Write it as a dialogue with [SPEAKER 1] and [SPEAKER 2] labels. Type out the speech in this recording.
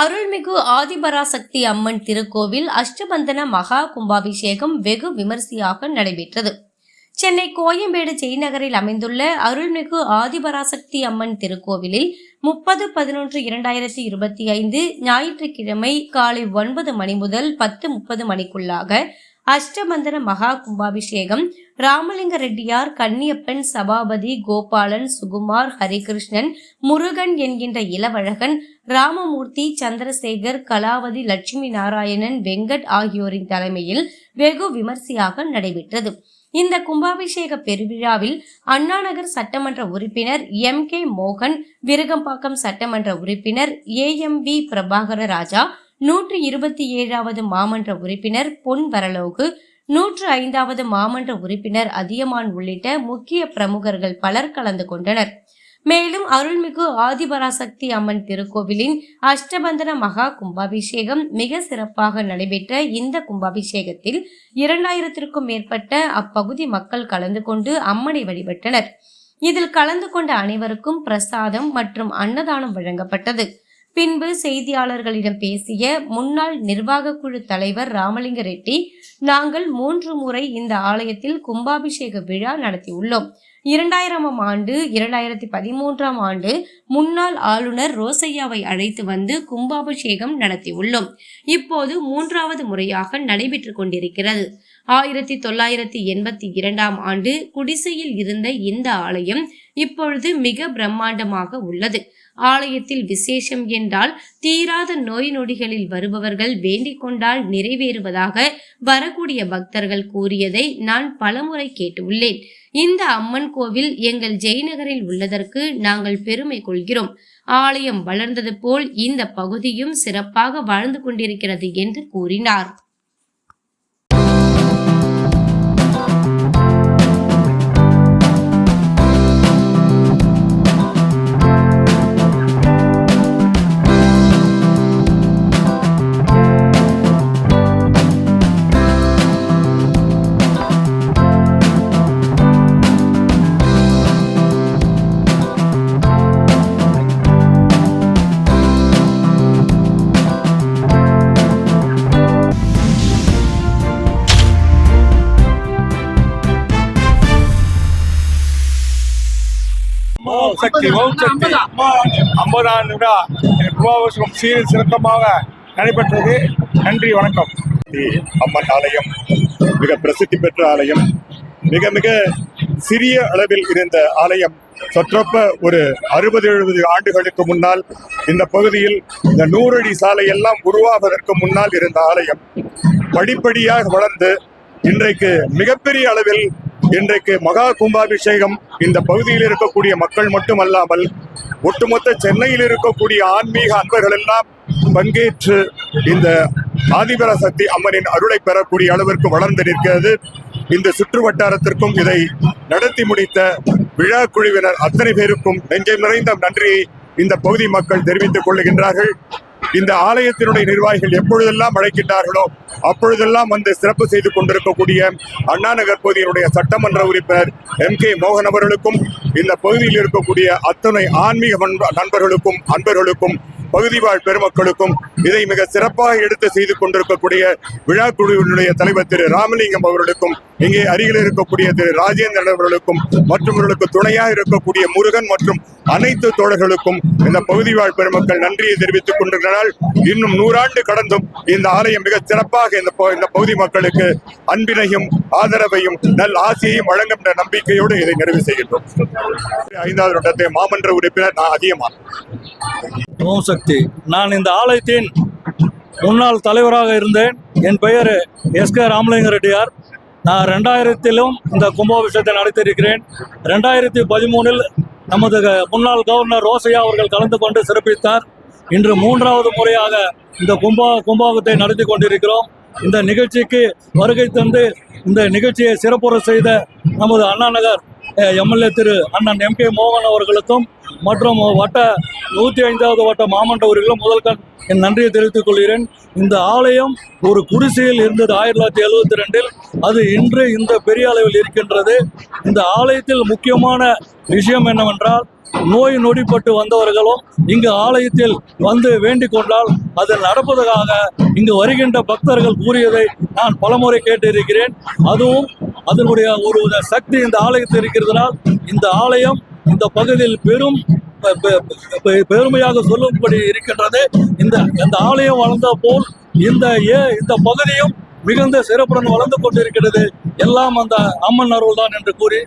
[SPEAKER 1] அருள்மிகு ஆதிபராசக்தி அம்மன் திருக்கோவில் அஷ்டபந்தன மகா கும்பாபிஷேகம் வெகு விமரிசையாக நடைபெற்றது. சென்னை கோயம்பேடு ஜெய்நகரில் அமைந்துள்ள அருள்மிகு ஆதிபராசக்தி அம்மன் திருக்கோவிலில் முப்பது பதினொன்று இரண்டாயிரத்தி இருபத்தி ஐந்து ஞாயிற்றுக்கிழமை காலை ஒன்பது மணி முதல் பத்து முப்பது மணிக்குள்ளாக அஷ்டமந்தன மகா கும்பாபிஷேகம். ராமலிங்க ரெட்டியார் கன்னியப்பன் சபாபதி கோபாலன் சுகுமார் ஹரிகிருஷ்ணன் முருகன் என்கின்ற இளவழகன் ராமமூர்த்தி சந்திரசேகர் கலாவதி லட்சுமி நாராயணன் வெங்கட் ஆகியோரின் தலைமையில் வெகு விமர்சையாக நடைபெற்றது. இந்த கும்பாபிஷேக பெருவிழாவில் அண்ணாநகர் சட்டமன்ற உறுப்பினர் எம் கே மோகன் விருகம்பாக்கம் சட்டமன்ற உறுப்பினர் A M V Prabhakara Raja நூற்று இருபத்தி ஏழாவது மாமன்ற உறுப்பினர் பொன் வரலோகு நூற்று ஐந்தாவது மாமன்ற உறுப்பினர் அதியமான் உள்ளிட்ட முக்கிய பிரமுகர்கள் பலர் கலந்து கொண்டனர். மேலும் அருள்மிகு ஆதிபராசக்தி அம்மன் திருக்கோவிலின் அஷ்டபந்தன மகா கும்பாபிஷேகம் மிக சிறப்பாக நடைபெற்ற இந்த கும்பாபிஷேகத்தில் இரண்டாயிரத்திற்கும் மேற்பட்ட அப்பகுதி மக்கள் கலந்து கொண்டு அம்மனை வழிபட்டனர். இதில் கலந்து கொண்ட அனைவருக்கும் பிரசாதம் மற்றும் அன்னதானம் வழங்கப்பட்டது. பின்பு செய்தியாளர்களிடம் பேசிய முன்னாள் நிர்வாக குழு தலைவர் ராமலிங்க ரெட்டி நாங்கள் மூன்று முறை இந்த ஆலயத்தில் கும்பாபிஷேக விழா நடத்தியுள்ளோம். இரண்டாயிரமாம் ஆண்டு இரண்டாயிரத்தி பதிமூன்றாம் ஆண்டு முன்னாள் ஆளுநர் ரோசையாவை அழைத்து வந்து கும்பாபிஷேகம் நடத்தியுள்ளோம். இப்போது மூன்றாவது முறையாக நடைபெற்று கொண்டிருக்கிறது. ஆயிரத்தி தொள்ளாயிரத்தி எண்பத்தி இரண்டாம் ஆண்டு குடிசையில் இருந்த இந்த ஆலயம் இப்பொழுது மிக பிரம்மாண்டமாக உள்ளது. ஆலயத்தில் விசேஷம் என்றால் தீராத நோய் நொடிகளில் வருபவர்கள் வேண்டிக் கொண்டால் நிறைவேறுவதாக வரக்கூடிய பக்தர்கள் கூறியதை நான் பலமுறை கேட்டுள்ளேன். இந்த அம்மன் கோவில் எங்கள் ஜெய்நகரில் உள்ளதற்கு நாங்கள் பெருமை கொள்கிறோம். ஆலயம் வளர்ந்தது போல் இந்த பகுதியும் சிறப்பாக வாழ்ந்து கொண்டிருக்கிறது என்று கூறினார்.
[SPEAKER 2] ஓம் சக்தி ஓம் சக்தி. ஐம்பதாம் விழா கும்பாபிஷேகம் சீரில் சிறக்கமாக நடைபெற்றது. நன்றி வணக்கம்.
[SPEAKER 3] அம்மன் ஆலயம் மிக பிரசித்தி பெற்ற ஆலயம் மிக மிக சிறிய அளவில் இருந்த ஆலயம். சொற்றொப்ப ஒரு அறுபது எழுபது ஆண்டுகளுக்கு முன்னால் இந்த பகுதியில் இந்த நூறடி சாலை எல்லாம் உருவாவதற்கு முன்னால் இருந்த ஆலயம். படிப்படியாக வளர்ந்து இன்றைக்கு மிகப்பெரிய அளவில் இன்றைக்கு மகா கும்பாபிஷேகம் இந்த பகுதியில் இருக்கக்கூடிய மக்கள் மட்டுமல்லாமல் ஒட்டுமொத்த சென்னையில் இருக்கக்கூடிய ஆன்மீக அன்பர்கள் எல்லாம் பங்கேற்று இந்த ஆதிபராசக்தி அம்மனின் அருளை பெறக்கூடிய அளவிற்கு வளர்ந்து நிற்கிறது. இந்த சுற்று வட்டாரத்திற்கும் இதை நடத்தி முடித்த விழா குழுவினர் அத்தனை பேருக்கும் நெஞ்சை நிறைந்த நன்றியை இந்த பகுதி மக்கள் தெரிவித்துக் கொள்கின்றார்கள் இந்த ஆலயத்தினுடைய நிர்வாகிகள் எப்பொழுதெல்லாம் அழைக்கின்றார்களோ அப்பொழுதெல்லாம் வந்து சிறப்பு செய்து கொண்டிருக்கக்கூடிய அண்ணா நகர் பகுதியினுடைய சட்டமன்ற உறுப்பினர் எம் கே மோகன் அவர்களுக்கும் இந்த பகுதியில் இருக்கக்கூடிய அத்தனை ஆன்மீக நண்பர்களுக்கும் அன்பர்களுக்கும் பகுதி வாழ் பெருமக்களுக்கும் இதை மிக சிறப்பாக எடுத்து செய்து கொண்டிருக்கக்கூடிய விழா குழுவினுடைய தலைவர் திரு ராமலிங்கம் அவர்களுக்கும் இங்கே அருகில் இருக்கக்கூடிய திரு ராஜேந்திரன் அவர்களுக்கும் மற்றவர்களுக்கு துணையாக இருக்கக்கூடிய முருகன் மற்றும் அனைத்து தோழர்களுக்கும் இந்த பகுதி வாழ் பெருமக்கள் நன்றியை தெரிவித்துக் கொண்டிருக்கிறார்கள் இன்னும் நூறாண்டு கடந்தும் இந்த ஆலயம் மிக சிறப்பாக இந்த இந்த பகுதி மக்களுக்கு அன்பினையும் ஆதரவையும் நல் ஆசையையும் வழங்கும் என்ற நம்பிக்கையோடு இதை நிறைவு செய்கின்றோம். ஐந்தாவது வட்டத்தை மாமன்ற உறுப்பினர் நான் அதிகமான
[SPEAKER 4] ஓம் சக்தி. நான் இந்த ஆலயத்தின் முன்னாள் தலைவராக இருந்தேன். என் பெயர் எஸ் கே ராமலிங்க ரெட்டியார். நான் ரெண்டாயிரத்திலும் இந்த கும்பாபிஷேகத்தை நடத்தியிருக்கிறேன். ரெண்டாயிரத்தி பதிமூணில் நமது க- முன்னாள் கவர்னர் ரோசையா அவர்கள் கலந்து கொண்டு சிறப்பித்தார். இன்று மூன்றாவது முறையாக இந்த கும்பா கும்பாபத்தை நடத்தி கொண்டிருக்கிறோம். இந்த நிகழ்ச்சிக்கு வருகை தந்து இந்த நிகழ்ச்சியை சிறப்புற செய்த நமது அண்ணா நகர் எம்எல்ஏ திரு அண்ணன் எம் கே மோகன் அவர்களுக்கும் மற்றும் வட்ட நூற்றி ஐந்தாவது வட்ட மாமன்ற முதல்கண் என் நன்றியை தெரிவித்துக் கொள்கிறேன். இந்த ஆலயம் ஒரு குடிசையில் இருந்தது ஆயிரத்தி தொள்ளாயிரத்தி எழுபத்தி ரெண்டில். அது இன்று இந்த பெரிய அளவில் இருக்கின்றது. இந்த ஆலயத்தில் முக்கியமான விஷயம் என்னவென்றால் நோய் நொடிப்பட்டு வந்தவர்களும் இங்கு ஆலயத்தில் வந்து வேண்டிக் கொண்டால் அது நடப்பதற்காக இங்கு வருகின்ற பக்தர்கள் கூறியதை நான் பலமுறை கேட்டிருக்கிறேன். அதுவும் அதனுடைய ஒரு சக்தி இந்த ஆலயத்தில் இருக்கிறதுனால் இந்த ஆலயம் இந்த பகுதியில் பெரும் பெ- பெருமையாக சொல்லும்படி இருக்கின்றது. இந்த இந்த ஆலயம் வளர்ந்த போல் இந்த ஏ இந்த பகுதியும் மிகுந்த சிறப்புடன் வளர்ந்து கொண்டிருக்கிறது. எல்லாம் அந்த அம்மன் அருள் தான் என்று கூறி